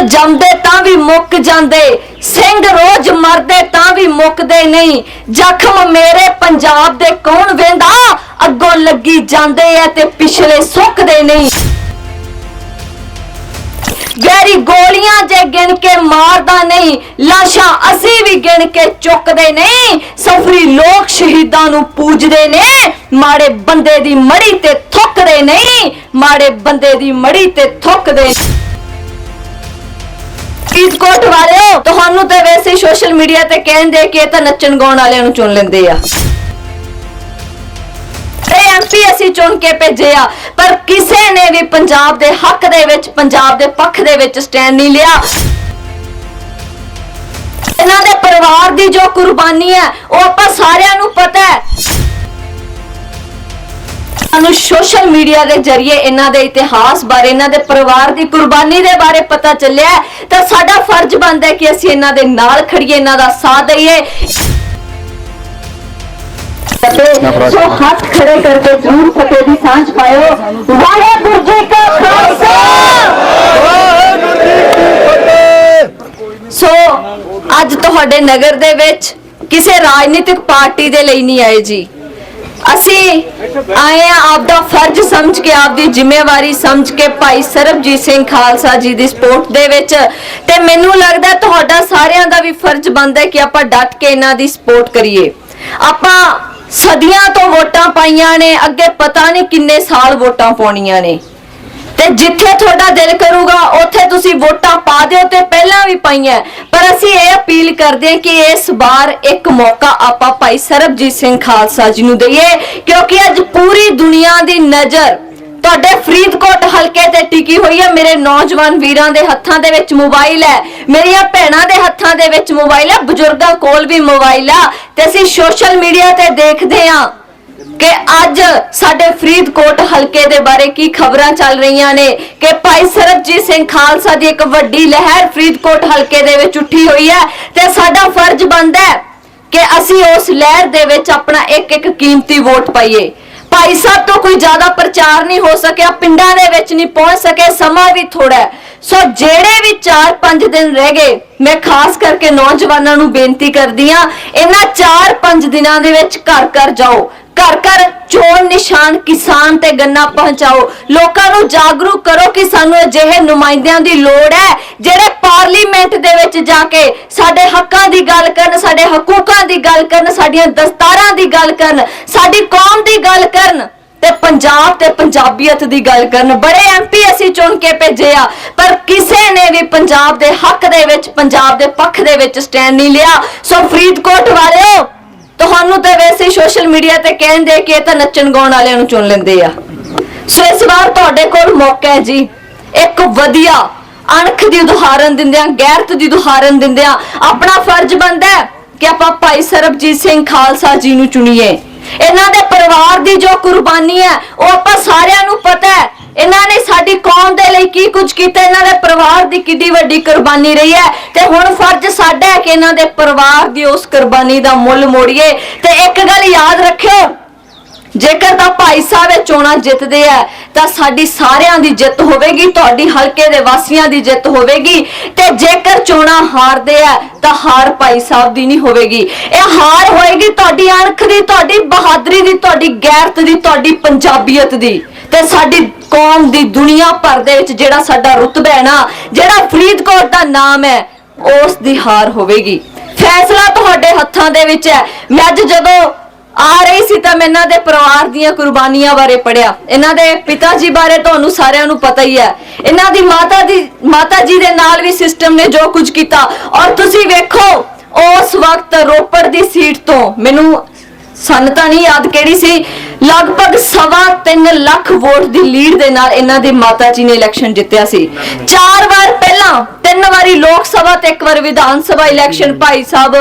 ਜਾਂਦੇ ਤਾਂ ਵੀ ਮੁੱਕ ਜਾਂਦੇ, ਸਿੰਘ ਰੋਜ਼ ਮਰਦੇ ਤਾਂ ਵੀ ਮੁੱਕਦੇ ਨਹੀਂ। ਜ਼ਖਮ ਮੇਰੇ ਪੰਜਾਬ ਦੇ ਕੌਣ ਵੇਂਦਾ? ਅੱਗੋਂ ਲੱਗੀ ਜਾਂਦੇ ਐ ਤੇ ਪਿਛਲੇ ਸੁੱਕਦੇ ਨਹੀਂ। ਗੈਰੀ ਗੋਲੀਆਂ ਜੇ ਗਿਣ ਕੇ ਮਾਰਦਾ ਨਹੀਂ, ਲਾਸ਼ਾਂ ਅਸੀਂ ਵੀ ਗਿਣ ਕੇ ਚੁੱਕਦੇ ਨਹੀਂ। ਸਫਰੀ ਲੋਕ ਸ਼ਹੀਦਾਂ ਨੂੰ ਪੂਜਦੇ ਨੇ, ਮਾੜੇ ਬੰਦੇ ਦੀ ਮੜੀ ਤੇ ਥੁੱਕਦੇ ਨਹੀਂ, ਮਾੜੇ ਬੰਦੇ ਦੀ ਮੜੀ ਤੇ ਥੁੱਕਦੇ ਫਰੀਦਕੋਟ ਵਾਲਿਓ, ਤੁਹਾਨੂੰ ਤੇ ਵੈਸੇ ਸੋਸ਼ਲ ਮੀਡੀਆ ਤੇ ਕਹਿੰਦੇ ਕਿ ਇਹ ਤਾਂ ਨੱਚਣ ਗਾਉਣ ਵਾਲਿਆਂ ਨੂੰ ਚੁਣ ਲੈਂਦੇ ਆ। ਐਮਪੀ ਅਸੀਂ ਚੁਣ ਕੇ ਭੇਜੇ ਆ, ਪਰ ਕਿਸੇ ਨੇ ਵੀ ਪੰਜਾਬ ਦੇ ਹੱਕ ਦੇ ਵਿੱਚ, ਪੰਜਾਬ ਦੇ ਪੱਖ ਦੇ ਵਿੱਚ ਸਟੈਂਡ ਨਹੀਂ ਲਿਆ। ਇਹਨਾਂ ਦੇ ਪਰਿਵਾਰ ਦੀ ਜੋ ਕੁਰਬਾਨੀ ਹੈ, ਉਹ ਆਪਾਂ ਸਾਰਿਆਂ ਨੂੰ ਪਤਾ ਹੈ। ਸਾਨੂੰ ਸੋਸ਼ਲ ਮੀਡੀਆ ਦੇ ਜ਼ਰੀਏ ਇਹਨਾਂ ਦੇ ਇਤਿਹਾਸ ਬਾਰੇ ਇਹਨਾਂ ਦੇ ਪਰਿਵਾਰ ਦੀ ਕੁਰਬਾਨੀ ਦੇ ਬਾਰੇ ਪਤਾ ਚੱਲਿਆ ਤਾਂ ਸਾਡਾ ਫਰਜ਼ ਬਣਦਾ ਹੈ ਕਿ ਅਸੀਂ ਇਹਨਾਂ ਦੇ ਨਾਲ ਖੜੀਏ ਇਹਨਾਂ ਦਾ ਸਾਥ ਦਈਏ। ਸੋ ਹੱਥ ਖੜੇ ਕਰਕੇ ਜ਼ਰੂਰ ਫਤਿਹ ਦੀ ਸਾਂਝ ਪਾਇਓ। ਵਾਹਿਗੁਰੂ ਜੀ ਕਾ ਖਾਲਸਾ! ਸੋ ਅੱਜ ਤੁਹਾਡੇ ਨਗਰ ਦੇ ਵਿੱਚ ਕਿਸੇ ਰਾਜਨੀਤਿਕ ਪਾਰਟੀ ਦੇ ਲਈ ਨਹੀਂ ਆਏ ਜੀ। ਅਸੀਂ ਆਏ ਆ ਆਪ ਫਰਜ਼ ਸਮਝ ਕੇ ਆਪਦੀ ਜ਼ਿੰਮੇਵਾਰੀ ਸਮਝ ਕੇ ਭਾਈ ਸਰਬਜੀਤ ਸਿੰਘ ਖਾਲਸਾ ਜੀ ਦੀ ਸਪੋਰਟ ਦੇ ਵਿੱਚ। ਤੇ ਮੈਨੂੰ ਲੱਗਦਾ ਤੁਹਾਡਾ ਸਾਰਿਆਂ ਦਾ ਵੀ ਫਰਜ਼ ਬਣਦਾ ਕਿ ਆਪਾਂ ਡਟ ਕੇ ਇਹਨਾਂ ਦੀ ਸਪੋਰਟ ਕਰੀਏ। ਆਪਾਂ ਸਦੀਆਂ ਤੋਂ ਵੋਟਾਂ ਪਾਈਆਂ ਨੇ, ਅੱਗੇ ਪਤਾ ਨਹੀਂ ਕਿੰਨੇ ਸਾਲ ਵੋਟਾਂ ਪਾਉਣੀਆਂ ਨੇ। ਤੇ ਜਿੱਥੇ ਤੁਹਾਡਾ ਦਿਲ ਕਰੂਗਾ, ਉੱਥੇ ਤੁਸੀਂ ਵੋਟਾਂ ਪਾ ਦਿਓ ਤੇ ਪਹਿਲਾਂ ਵੀ ਪਾਈਆਂ। ਪਰ ਅਸੀਂ ਇਹ ਅਪੀਲ ਕਰਦੇ ਹਾਂ ਕਿ ਇਸ ਵਾਰ ਇੱਕ ਮੌਕਾ ਆਪਾਂ ਭਾਈ ਸਰਬਜੀਤ ਸਿੰਘ ਖਾਲਸਾ ਜੀ ਨੂੰ ਦਈਏ, ਕਿਉਂਕਿ ਅੱਜ ਪੂਰੀ ਦੁਨੀਆ ਦੀ ਨਜ਼ਰ ਤੁਹਾਡੇ ਫਰੀਦਕੋਟ ਹਲਕੇ ਤੇ ਟਿਕੀ ਹੋਈ ਹੈ। ਮੇਰੇ ਨੌਜਵਾਨ ਵੀਰਾਂ ਦੇ ਹੱਥਾਂ ਦੇ ਵਿੱਚ ਮੋਬਾਈਲ ਹੈ, ਮੇਰੀਆਂ ਭੈਣਾਂ ਦੇ ਹੱਥਾਂ ਦੇ ਵਿੱਚ ਮੋਬਾਈਲ ਹੈ, ਬਜ਼ੁਰਗਾਂ ਕੋਲ ਵੀ ਮੋਬਾਈਲ ਆ। ਤੇ ਅਸੀਂ ਸੋਸ਼ਲ ਮੀਡੀਆ ਤੇ ਦੇਖਦੇ ਹਾਂ। ਕਿ ਅੱਜ ਸਾਡੇ ਫਰੀਦਕੋਟ ਹਲਕੇ ਦੇ ਬਾਰੇ ਕੀ ਖਬਰਾਂ ਚੱਲ ਰਹੀਆਂ ਨੇ? ਕਿ ਭਾਈ ਸਰਬਜੀਤ ਸਿੰਘ ਖਾਲਸਾ ਦੀ ਇੱਕ ਵੱਡੀ ਲਹਿਰ ਫਰੀਦਕੋਟ ਹਲਕੇ ਦੇ ਵਿੱਚ ਉੱਠੀ ਹੋਈ ਹੈ ਤੇ ਸਾਡਾ ਫਰਜ਼ ਬਣਦਾ ਹੈ ਕਿ ਅਸੀਂ ਉਸ ਲਹਿਰ ਦੇ ਵਿੱਚ ਆਪਣਾ ਇੱਕ ਇੱਕ ਕੀਮਤੀ ਵੋਟ ਪਾਈਏ। ਭਾਈ ਸਾਹਿਬ ਤੋਂ ਕੋਈ ਜ਼ਿਆਦਾ ਪ੍ਰਚਾਰ ਨਹੀਂ ਹੋ ਸਕਿਆ, ਪਿੰਡਾਂ ਦੇ ਵਿੱਚ ਨਹੀਂ ਪਹੁੰਚ ਸਕੇ, ਸਮਾਂ ਵੀ ਥੋੜਾ ਸੋ ਜਿਹੜੇ ਵੀ 4-5 ਦਿਨ ਰਹਿ ਗਏ, ਮੈਂ ਖਾਸ ਕਰਕੇ ਨੌਜਵਾਨਾਂ ਨੂੰ ਬੇਨਤੀ ਕਰਦੀ ਆ ਇਹਨਾਂ 4-5 ਦਿਨਾਂ ਦੇ ਵਿੱਚ ਘਰ ਘਰ ਜਾਓ। ਘਰ ਘਰ ਚੋਣ ਨਿਸ਼ਾਨ ਕਿਸਾਨ ਤੇ ਗੰਨਾ ਪਹੁੰਚਾਓ। ਲੋਕਾਂ ਨੂੰ ਜਾਗਰੂਕ ਕਰੋ ਕਿ ਸਾਨੂੰ ਅਜਿਹੇ ਨੁਮਾਇੰਦਿਆਂ ਦੀ ਲੋੜ ਹੈ, ਜਿਹੜੇ ਪਾਰਲੀਮੈਂਟ ਦੇ ਵਿੱਚ ਜਾ ਕੇ ਸਾਡੇ ਹੱਕਾਂ ਦੀ ਗੱਲ ਕਰਨ, ਸਾਡੇ ਹਕੂਕਾਂ ਦੀ ਗੱਲ ਕਰਨ, ਸਾਡੀਆਂ ਦਸਤਾਰਾਂ ਦੀ ਗੱਲ ਕਰਨ, ਸਾਡੀ ਕੌਮ ਦੀ ਗੱਲ ਕਰਨ ਤੇ ਪੰਜਾਬ ਤੇ ਪੰਜਾਬੀਅਤ ਦੀ ਗੱਲ ਕਰਨ। ਬੜੇ ਐਮਪੀ ਅਸੀਂ ਚੁਣ ਕੇ ਭੇਜੇ ਆ, ਪਰ ਕਿਸੇ ਨੇ ਵੀ ਪੰਜਾਬ ਦੇ ਹੱਕ ਦੇ ਵਿੱਚ, ਪੰਜਾਬ ਦੇ ਪੱਖ ਦੇ ਵਿੱਚ ਸਟੈਂਡ ਨਹੀਂ ਲਿਆ। ਸੋ ਫਰੀਦਕੋਟ ਵਾਲਿਓ ਤੁਹਾਨੂੰ ਤਾਂ ਵੈਸੇ ਹੀ ਸੋਸ਼ਲ ਮੀਡੀਆ ਤੇ ਕਹਿੰਦੇ ਕਿ ਇਹ ਤਾਂ ਨੱਚਣ ਗਾਉਣ ਵਾਲਿਆਂ ਨੂੰ ਚੁਣ ਲੈਂਦੇ ਆ। ਸੋ ਇਸ ਵਾਰ ਤੁਹਾਡੇ ਕੋਲ ਮੌਕਾ ਹੈ ਜੀ। ਇੱਕ ਵਧੀਆ ਅਣਖ ਦੀ ਉਦਾਹਰਨ ਦਿੰਦਿਆਂ, ਗੈਰਤ ਦੀ ਉਦਾਹਰਨ ਦਿੰਦਿਆਂ ਆਪਣਾ ਫਰਜ਼ ਬਣਦਾ ਹੈ ਕਿ ਆਪਾਂ ਭਾਈ ਸਰਬਜੀਤ ਸਿੰਘ ਖਾਲਸਾ ਜੀ ਨੂੰ ਚੁਣੀਏ। ਇਹਨਾਂ ਦੇ ਪਰਿਵਾਰ ਦੀ ਜੋ ਕੁਰਬਾਨੀ ਹੈ, ਉਹ ਆਪਾਂ ਸਾਰਿਆਂ ਨੂੰ ਪਤਾ ਹੈ ਇਹਨਾਂ ਨੇ ਸਾਡੀ ਕੌਮ ਦੇ ਲਈ ਕੀ ਕੁਝ ਕੀਤਾ? ਇਹਨਾਂ ਦੇ ਪਰਿਵਾਰ ਦੀ ਕਿੰਨੀ ਵੱਡੀ ਕੁਰਬਾਨੀ ਰਹੀ ਹੈ। ਤੇ ਹੁਣ ਫਰਜ਼ ਸਾਡਾ ਹੈ ਕਿ ਇਹਨਾਂ ਦੇ ਪਰਿਵਾਰ ਦੀ ਉਸ ਕੁਰਬਾਨੀ ਦਾ ਮੁੱਲ ਮੋੜੀਏ। ਤੇ ਇੱਕ ਗੱਲ ਯਾਦ ਰੱਖਿਓ, ਜੇਕਰ ਤਾਂ ਭਾਈ ਸਾਹਿਬ ਇਹ ਚੋਣਾਂ ਜਿੱਤਦੇ ਆ, ਤਾਂ ਸਾਡੀ ਸਾਰਿਆਂ ਦੀ ਜਿੱਤ ਹੋਵੇਗੀ, ਤੁਹਾਡੀ ਹਲਕੇ ਦੇ ਵਾਸੀਆਂ ਦੀ ਜਿੱਤ ਹੋਵੇਗੀ। ਤੇ ਜੇਕਰ ਚੋਣਾਂ ਹਾਰਦੇ ਆ, ਤਾਂ ਹਾਰ ਭਾਈ ਸਾਹਿਬ ਦੀ ਨਹੀਂ ਹੋਵੇਗੀ। ਇਹ ਹਾਰ ਹੋਏਗੀ ਤੁਹਾਡੀ ਅਣਖ ਦੀ, ਤੁਹਾਡੀ ਬਹਾਦਰੀ ਦੀ, ਤੁਹਾਡੀ ਗੈਰਤ ਦੀ, ਤੁਹਾਡੀ ਪੰਜਾਬੀਅਤ ਦੀ। ਤੇ ਸਾਡੀ ਕੌਮ ਦੀ ਦੁਨੀਆ ਭਰ ਦੇ ਵਿੱਚ ਜਿਹੜਾ ਸਾਡਾ ਰੁਤਬਾ ਹੈ ਨਾ, ਜਿਹੜਾ ਫਰੀਦਕੋਟ ਦਾ ਨਾਮ ਹੈ, ਉਸ ਦੀ ਹਾਰ ਹੋਵੇਗੀ। ਫੈਸਲਾ ਤੁਹਾਡੇ ਹੱਥਾਂ ਦੇ ਵਿੱਚ ਹੈ। ਮੈਂ ਅੱਜ ਜਦੋਂ ਆ ਰਹੀ ਸੀ ਤਾਂ ਮੈਂ ਇਹਨਾਂ ਦੇ ਪਰਿਵਾਰ ਦੀਆਂ ਕੁਰਬਾਨੀਆਂ ਬਾਰੇ ਪੜਿਆ ਇਹਨਾਂ ਦੇ ਪਿਤਾ ਜੀ ਬਾਰੇ ਤੁਹਾਨੂੰ ਸਾਰਿਆਂ ਨੂੰ ਪਤਾ ਹੀ ਹੈ। ਇਹਨਾਂ ਦੀ ਮਾਤਾ ਦੀ, ਮਾਤਾ ਜੀ ਦੇ ਨਾਲ ਵੀ ਸਿਸਟਮ ਨੇ ਜੋ ਕੁਝ ਕੀਤਾ। ਔਰ ਤੁਸੀਂ ਵੇਖੋ, ਉਸ ਵਕਤ ਰੋਪੜ ਦੀ ਸੀਟ ਤੋਂ, ਮੈਨੂੰ ਸਨ ਤਾਂ ਨਹੀਂ ਯਾਦ ਕਿਹੜੀ ਸੀ ਲਗਭਗ ਸਵਾ 3 ਲੱਖ ਵੋਟ ਦੀ ਲੀਡ ਦੇ ਨਾਲ ਇਹਨਾਂ ਦੀ ਮਾਤਾ ਜੀ ਨੇ ਇਲੈਕਸ਼ਨ ਜਿੱਤਿਆ ਸੀ। ਚਾਰ ਵਾਰ ਪਹਿਲਾਂ ਤਿੰਨ ਵਾਰੀ ਲੋਕ ਸਭਾ ਤੇ ਇੱਕ ਵਾਰ ਵਿਧਾਨ ਸਭਾ ਇਲੈਕਸ਼ਨ ਭਾਈ ਸਾਹਿਬ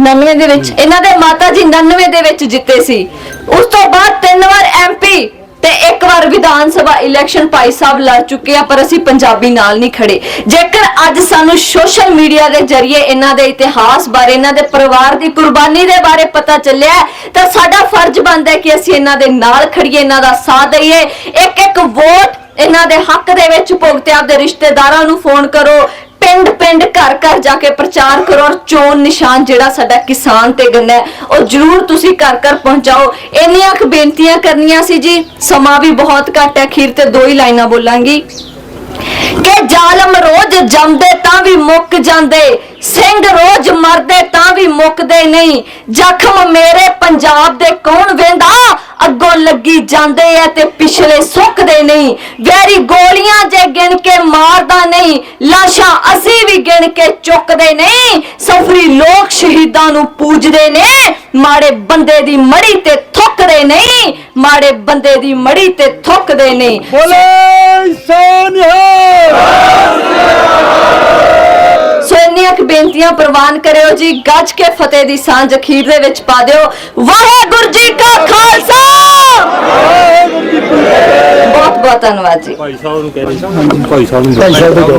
99 ਦੇ ਵਿੱਚ ਇਹਨਾਂ ਦੇ ਮਾਤਾ ਜੀ 99 ਦੇ ਵਿੱਚ ਜਿੱਤੇ ਸੀ। ਉਸ ਤੋਂ ਬਾਅਦ ਤਿੰਨ ਵਾਰ ਐਮਪੀ ਤੇ ਇੱਕ ਵਾਰ ਵਿਧਾਨ ਸਭਾ ਇਲੈਕਸ਼ਨ ਭਾਈ ਸਾਹਿਬ ਲੜ ਚੁੱਕੇ ਆ, ਪਰ ਅਸੀਂ ਪੰਜਾਬੀ ਨਾਲ ਨਹੀਂ ਖੜੇ। ਜੇਕਰ ਅੱਜ ਸਾਨੂੰ ਸੋਸ਼ਲ ਮੀਡੀਆ ਦੇ ਜ਼ਰੀਏ ਇਹਨਾਂ ਦੇ ਇਤਿਹਾਸ ਬਾਰੇ, ਇਹਨਾਂ ਦੇ ਪਰਿਵਾਰ ਦੀ ਕੁਰਬਾਨੀ ਦੇ ਬਾਰੇ ਪਤਾ ਚੱਲਿਆ ਤਾਂ ਸਾਡਾ ਫਰਜ਼ ਬਣਦਾ ਹੈ ਕਿ ਅਸੀਂ ਇਹਨਾਂ ਦੇ ਨਾਲ ਖੜੀਏ, ਇਹਨਾਂ ਦਾ ਸਾਥ ਦਈਏ। ਇੱਕ ਇੱਕ ਵੋਟ ਇਹਨਾਂ ਦੇ ਹੱਕ ਦੇ ਵਿੱਚ ਭੁਗਤੇ ਆਪਦੇ ਰਿਸ਼ਤੇਦਾਰਾਂ ਨੂੰ ਫੋਨ ਕਰੋ ਪਿੰਡ ਪਿੰਡ ਘਰ ਘਰ ਜਾ ਕੇ ਪ੍ਰਚਾਰ ਕਰੋ ਔਰ ਚੋਣ ਨਿਸ਼ਾਨ ਜਿਹੜਾ ਸਾਡਾ ਕਿਸਾਨ ਤੇ ਗੰਨਾ ਹੈ, ਉਹ ਜਰੂਰ ਤੁਸੀਂ ਘਰ ਘਰ ਪਹੁੰਚਾਓ। ਇੰਨੀਆਂ ਕੁ ਬੇਨਤੀਆਂ ਕਰਨੀਆਂ ਸੀ ਜੀ, ਸਮਾਂ ਵੀ ਬਹੁਤ ਘੱਟ ਹੈ ਖੀਰ ਤੇ ਦੋ ਹੀ ਲਾਈਨਾਂ ਬੋਲਾਂਗੀ। ਕਿ ਜ਼ਾਲਮ ਰੋਜ਼ ਜੰਮਦੇ ਤਾਂ ਵੀ ਮੁੱਕ ਜਾਂਦੇ, ਸਿੰਘ ਰੋਜ਼ ਮਰਦੇ ਤਾਂ ਵੀ ਮੁੱਕਦੇ ਨਹੀਂ। ਜ਼ਖਮ ਮੇਰੇ ਪੰਜਾਬ ਦੇ ਕੌਣ ਵੇਂਦਾ? ਅੱਗੋਂ ਲੱਗੀ ਜਾਂਦੇ ਐ ਤੇ ਪਿਛਲੇ ਸੁੱਕਦੇ ਨਹੀਂ। ਵੈਰੀ ਗੋਲੀਆਂ ਜੇ ਗਿਣ ਕੇ ਮਾਰਦਾ ਨਹੀਂ, ਲਾਸ਼ਾਂ ਅਸੀਂ ਵੀ ਗਿਣ ਕੇ ਚੁੱਕਦੇ ਨਹੀਂ। ਸਫਰੀ ਲੋਕ ਸ਼ਹੀਦਾਂ ਨੂੰ ਪੂਜਦੇ ਨੇ, ਮਾੜੇ ਬੰਦੇ ਦੀ ਮੜੀ ਤੇ ਥੁੱਕਦੇ ਨਹੀਂ, ਮਾੜੇ ਬੰਦੇ ਦੀ ਮੜੀ ਤੇ ਥੁੱਕਦੇ ਨਹੀਂ। ਬੋਲੇ ਸੋਨਿਹਾ ਇੰਨੀਆਂ ਕੁ ਬੇਨਤੀਆਂ ਪ੍ਰਵਾਨ ਕਰਿਓ ਜੀ ਗੱਜ ਕੇ ਫਤਿਹ ਦੀ ਸਾਂਝ ਅਖੀਰ ਦੇ ਵਿੱਚ ਪਾ ਦਿਓ। ਵਾਹਿਗੁਰੂ ਜੀ ਕਾ ਖਾਲਸਾ! ਬਹੁਤ ਬਹੁਤ ਧੰਨਵਾਦ ਜੀ। ਭਾਈ ਸਾਹਿਬ ਨੂੰ ਕਹਿ ਰਹੇ ਭਾਈ ਸਾਹਿਬ ਨੂੰ।